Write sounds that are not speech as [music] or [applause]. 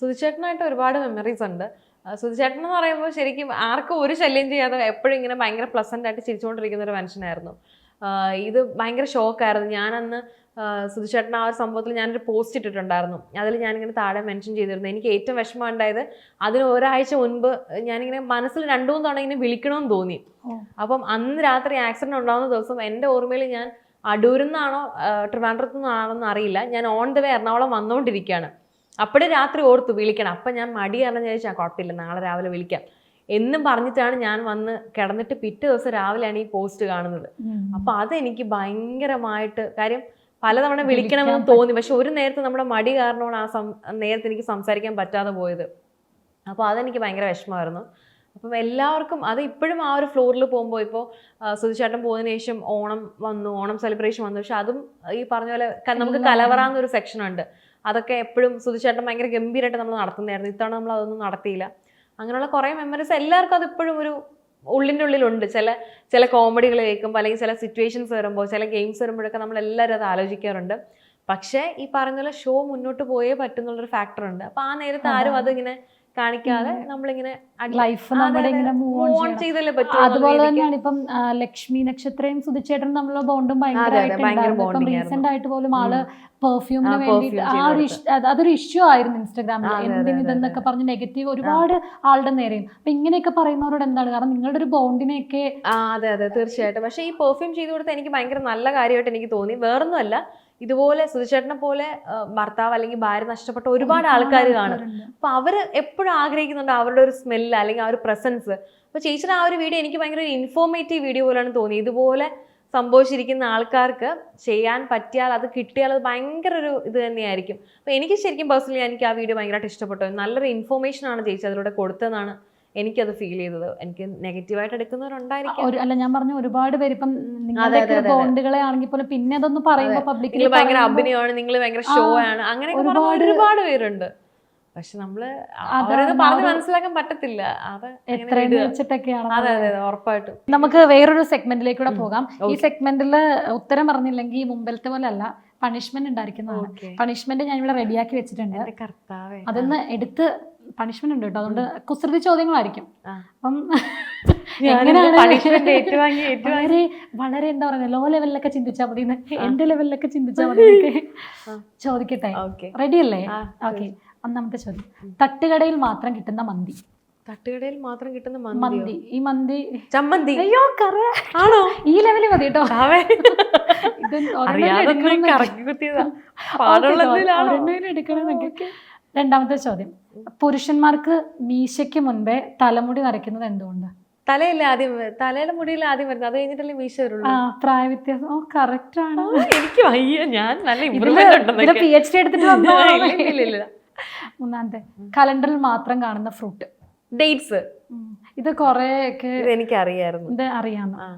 സുധിച്ചേട്ടനായിട്ട് ഒരുപാട് മെമ്മറീസ് ഉണ്ട്. സുധിച്ചേട്ടൻ എന്ന് പറയുമ്പോൾ ശരിക്കും ആർക്കും ഒരു ശല്യം ചെയ്യാതെ എപ്പോഴും ഇങ്ങനെ ഭയങ്കര പ്ലസന്റ് ആയിട്ട് ചിരിച്ചുകൊണ്ടിരിക്കുന്ന ഒരു മനുഷ്യനായിരുന്നു. ഇത് ഭയങ്കര ഷോക്കായിരുന്നു ഞാനന്ന് സുധിച്ചേട്ടൻ ആ ഒരു സംഭവത്തിൽ ഞാനൊരു പോസ്റ്റ് ഇട്ടിട്ടുണ്ടായിരുന്നു. അതിൽ ഞാനിങ്ങനെ താഴെ മെൻഷൻ ചെയ്തിരുന്നു. എനിക്ക് ഏറ്റവും വിഷമം ഉണ്ടായത് അതിന് ഒരാഴ്ച മുൻപ് ഞാനിങ്ങനെ മനസ്സിൽ രണ്ടു മൂന്ന് തവണ ഇങ്ങനെ വിളിക്കണമെന്ന് തോന്നി. അപ്പം അന്ന് രാത്രി ആക്സിഡന്റ് ഉണ്ടാകുന്ന ദിവസം എന്റെ ഓർമ്മയിൽ ഞാൻ അടൂരിൽ നിന്നാണോ ട്രിവാൻഡ്രത്തു നിന്നാണോന്ന് അറിയില്ല ഞാൻ ഓൺ ദ വേ എറണാകുളം വന്നുകൊണ്ടിരിക്കുകയാണ്. അപ്പോഴേ രാത്രി ഓർത്ത് വിളിക്കണം. അപ്പം ഞാൻ മടി കാരണം ചോദിച്ചാൽ കുഴപ്പമില്ല നാളെ രാവിലെ വിളിക്കാം. എന്നും പറഞ്ഞിട്ടാണ് ഞാൻ വന്ന് കിടന്നിട്ട് പിറ്റേ ദിവസം രാവിലെയാണ് ഈ പോസ്റ്റ് കാണുന്നത്. അപ്പം അപ്പൊ അതെനിക്ക് ഭയങ്കരമായിട്ട് കാര്യം പലതവണ വിളിക്കണമെന്ന് തോന്നി. പക്ഷെ ഒരു നേരത്തെ നമ്മുടെ മടി കാരണമാണ് ആ സം നേരത്തെ എനിക്ക് സംസാരിക്കാൻ പറ്റാതെ പോയത്. അപ്പോൾ അതെനിക്ക് ഭയങ്കര വിഷമമായിരുന്നു. അപ്പം എല്ലാവർക്കും അത് ഇപ്പോഴും ആ ഒരു ഫ്ലോറിൽ പോകുമ്പോൾ ഇപ്പോൾ സുധിച്ചേട്ടൻ പോയതിനു ശേഷം ഓണം വന്നു ഓണം സെലിബ്രേഷൻ വന്നു. പക്ഷെ അതും ഈ പറഞ്ഞ പോലെ നമുക്ക് കലവറാന്നൊരു സെക്ഷൻ ഉണ്ട്. അതൊക്കെ എപ്പോഴും സുധിച്ചേട്ടൻ ഭയങ്കര ഗംഭീരമായിട്ട് നമ്മൾ നടത്തുന്നതായിരുന്നു. ഇത്തവണ നമ്മൾ അതൊന്നും നടത്തിയില്ല. അങ്ങനെയുള്ള കുറേ മെമ്മറീസ് എല്ലാവർക്കും അത് ഇപ്പോഴും ഒരു ഉള്ളിന്റെ ഉള്ളിലുണ്ട്. ചില ചില കോമഡികൾ കേൾക്കുമ്പോൾ അല്ലെങ്കിൽ ചില സിറ്റുവേഷൻസ് വരുമ്പോൾ ചില ഗെയിംസ് വരുമ്പോഴൊക്കെ നമ്മൾ എല്ലാവരും അത് ആലോചിക്കാറുണ്ട്. പക്ഷേ ഈ പറഞ്ഞ പോലെ ഷോ മുന്നോട്ട് പോയേ പറ്റുന്നുള്ളൊരു ഫാക്ടർ ഉണ്ട്. അപ്പോൾ ആ നേരത്തെ ആരും അതിങ്ങനെ കാണിക്കാതെ നമ്മളിങ്ങനെ ലൈഫ് അതെ, നമ്മുടെ ഇങ്ങനെ മൂവ് ഓൺ ചെയ്തല്ലേ പറ്റൂ അതുപോലെ തന്നെയാണ് ഇപ്പം ലക്ഷ്മി നക്ഷത്രയും സുധിച്ചേട്ടനും തമ്മിലുള്ള ബോണ്ടും ഭയങ്കരമായിട്ട് റീസെന്റ് ആയിട്ട് പോലും ആൾ പെർഫ്യൂമിന് വേണ്ടി ആ ഒരു അതൊരു ഇഷ്യൂ ആയിരുന്നു ഇൻസ്റ്റാഗ്രാമിൽ എന്തിന് ഇതെന്നൊക്കെ പറഞ്ഞ് നെഗറ്റീവ് ഒരുപാട് ആളുടെ നേരെയും. അപ്പൊ ഇങ്ങനെയൊക്കെ പറയുന്നവരോട് എന്താണ്? കാരണം നിങ്ങളുടെ ഒരു ബോണ്ടിനെയൊക്കെ അതെ അതെ തീർച്ചയായിട്ടും. പക്ഷേ ഈ പെർഫ്യൂം ചെയ്ത് കൊടുത്ത എനിക്ക് ഭയങ്കര നല്ല കാര്യമായിട്ട് എനിക്ക് തോന്നി. വേറൊന്നുമല്ല. ഇതുപോലെ സുധിച്ചേട്ടനെ പോലെ ഭർത്താവ് അല്ലെങ്കിൽ ഭാര്യ നഷ്ടപ്പെട്ട ഒരുപാട് ആൾക്കാർ കാണും. അപ്പൊ അവർ എപ്പോഴും ആഗ്രഹിക്കുന്നുണ്ട് അവരുടെ ഒരു സ്മെല്ല് അല്ലെങ്കിൽ ആ ഒരു പ്രസൻസ് അപ്പൊ ചേച്ചിയുടെ ആ ഒരു വീഡിയോ എനിക്ക് ഭയങ്കര ഒരു ഇൻഫോർമേറ്റീവ് വീഡിയോ പോലെയാണ് തോന്നി ഇതുപോലെ സംഭവിച്ചിരിക്കുന്ന ആൾക്കാർക്ക് ചെയ്യാൻ പറ്റിയാൽ അത് കിട്ടിയാൽ അത് ഭയങ്കര ഒരു ഇത് തന്നെയായിരിക്കും. അപ്പൊ എനിക്ക് ശരിക്കും പേഴ്സണലി എനിക്ക് ആ വീഡിയോ ഭയങ്കരമായിട്ട് ഇഷ്ടപ്പെട്ടു. നല്ലൊരു ഇൻഫോർമേഷൻ ആണ് ചേച്ചി അതിലൂടെ കൊടുത്തതെന്നാണ് എനിക്കത് ഫീൽ ചെയ്തത്. എനിക്ക് നെഗറ്റീവായിട്ട് എടുക്കുന്നവരുണ്ടായിരിക്കും. ഒരു അല്ല ഞാൻ പറഞ്ഞ ഒരുപാട് പേര് ഇപ്പം അതെ, നിങ്ങളുടെ അതെ, അതെ. ബോണ്ടുകളെ ആണെങ്കിൽ പോലും പിന്നെ അതൊന്നും പറയുമ്പോൾ നിങ്ങൾ ഭയങ്കര അഭിനയമാണ് നിങ്ങൾ ഭയങ്കര ഷോ ആണ്. അങ്ങനെ പറഞ്ഞ ഒരുപാട് ഒരുപാട് പേരുണ്ട്. പക്ഷെ നമ്മൾ അവരത് പറഞ്ഞ് ഒരു- മനസ്സിലാക്കാൻ പറ്റത്തില്ല. അത് അങ്ങനെ എത്രയെന്ന് വിടുക. വെച്ചിട്ടൊക്കെയാണ് അതെ അതെ അതെ, ഉറപ്പായിട്ടും. നമുക്ക് വേറൊരു സെഗ്മെന്റിലേക്കൂടെ പോകാം. ഈ okay. സെഗ്മെന്റിൽ ഉത്തരം പറഞ്ഞില്ലെങ്കിൽ മുമ്പിലത്തെ പോലെ അല്ല പണിഷ്മെന്റ് ഉണ്ടായിരിക്കുന്നതാണ്. പണിഷ്മെന്റ് ഞാൻ ഇവിടെ റെഡിയാക്കി വെച്ചിട്ടുണ്ട്. അതൊന്ന് എടുത്ത് പണിഷ്മെന്റ് ഉണ്ട് കേട്ടോ. അതുകൊണ്ട് കുസൃതി ചോദ്യങ്ങളായിരിക്കും. അപ്പം വളരെ വളരെ എന്താ പറയുക ലോ ലെവലിലൊക്കെ ചിന്തിച്ചാൽ മതി എന്റെ ലെവലിലൊക്കെ ചിന്തിച്ചാൽ മതി ചോദിക്കട്ടെ? റെഡിയല്ലേ റെഡി അല്ലേ? ഓക്കെ ഒന്നാമത്തെ ചോദ്യം. തട്ടുകടയിൽ മാത്രം കിട്ടുന്ന മന്തി. തട്ടുകടയിൽ മാത്രം കിട്ടുന്ന മന്തി. ഈ മന്തി ചമ്മന്തി? അയ്യോ കറ. ആണോ? ഈ ലെവലിൽ മതി കേട്ടോ [laughs] രണ്ടാമത്തെ ചോദ്യം. പുരുഷന്മാർക്ക് മീശയ്ക്ക് മുൻപേ തലമുടി നരയ്ക്കുന്നത് എന്തുകൊണ്ട്? തലയല്ലേ ആദ്യം തലയുടെ മുടിയിൽ ആദ്യം വരുന്നത്. അത് കഴിഞ്ഞിട്ടല്ലേ മീശ വരുള്ളൂ. പ്രായ വ്യത്യാസം ഓ കറക്റ്റ് ആണ്. എനിക്ക് വയ്യ. ഞാൻ നല്ല ഇമ്പ്രൂവ്മെന്റ് പി എച്ച് ഡി എടുത്തിട്ട്. മൂന്നാമത്തെ. കലണ്ടറിൽ മാത്രം കാണുന്ന ഫ്രൂട്ട് ഡേറ്റ്സ് ഇത് കൊറേ ഒക്കെ ഇത് എനിക്ക് അറിയായിരുന്നു ഇത് അറിയാമോ ആ.